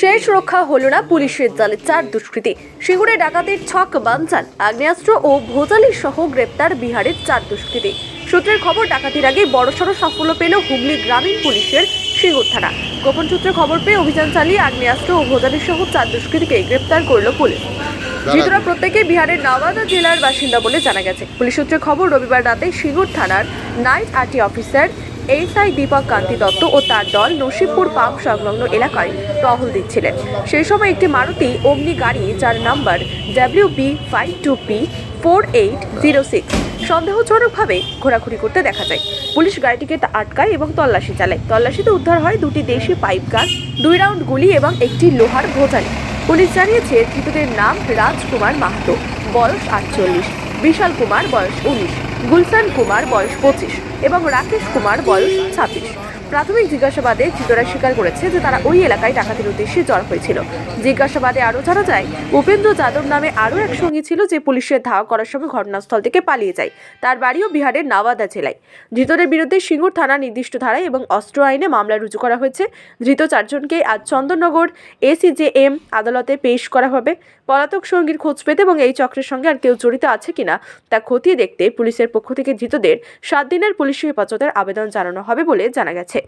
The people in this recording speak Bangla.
শেষ রক্ষা হলো না পুলিশের জালে চার দুষ্কৃতী। সিঙ্গুরে ডাকাতির ছক বানচাল। আগ্নেয়াস্ত্র ও ভোজালি সহ গ্রেপ্তার বিহারের চার দুষ্কৃতী। সূত্রের খবর ডাকাতির আগে বড়সড় সাফল্য পেল হুগলি গ্রামীণ পুলিশের সিঙ্গুর থানা। গোপন সূত্রে খবর পেয়ে অভিযান চালিয়ে আগ্নেয়াস্ত্র ও ভোজালি সহ চার দুষ্কৃতীকে গ্রেপ্তার করল পুলিশ। ধৃতরা প্রত্যেকে বিহারের নওয়াদা জেলার বাসিন্দা বলে জানা গেছে। পুলিশ সূত্রে খবর রবিবার রাতে সিঙ্গুর থানার night RT officer SI Dipak Kanti Dutta ও তার দল নসিবপুর পাম্প সংলগ্ন এলাকায় টহল দিচ্ছিলেন। সেই সময় একটি মারুতি অগ্নি গাড়ি যার number W B five two P four eight zero six সন্দেহজনকভাবে ঘোরাঘুরি করতে দেখা যায়। পুলিশ গাড়িটিকে আটকায় এবং তল্লাশি চালায়। তল্লাশিতে উদ্ধার হয় দুটি দেশি পাইপ গান দুই রাউন্ড গুলি এবং একটি লোহার ভোজালি পুলিশ জানিয়েছে, ধৃতদের নাম রাজকুমার মাহাতো, বয়স আটচল্লিশ, বিশাল কুমার, বয়স উনিশ। গুলশান কুমার বয়স পঁচিশ এবং রাকেশ কুমার বয়স ছাব্বিশ। প্রাথমিক জিজ্ঞাসাবাদে ধৃতরা স্বীকার করেছে যে তারা ওই এলাকায় ডাকাতির উদ্দেশ্যে জড় হয়েছিল। জিজ্ঞাসাবাদে আরও জানা যায়, উপেন্দ্র যাদব নামে আরও এক সঙ্গী ছিল যে পুলিশের ধাওয়া করার সময় ঘটনাস্থল থেকে পালিয়ে যায়। তার বাড়িও বিহারের নাওয়াদা জেলায়। ধৃতদের বিরুদ্ধে সিঙ্গুর থানা নির্দিষ্ট ধারায় এবং অস্ত্র আইনে মামলা রুজু করা হয়েছে। ধৃত চারজনকে আজ চন্দননগর এসিজেএম আদালতে পেশ করা হবে। পলাতক সঙ্গীর খোঁজ পেতে এবং এই চক্রের সঙ্গে আর কেউ জড়িত আছে কিনা তা খতিয়ে দেখতে পুলিশের পক্ষ থেকে ধৃতদের সাত দিনের পুলিশ হেফাজতের আবেদন জানানো হবে বলে জানা গেছে।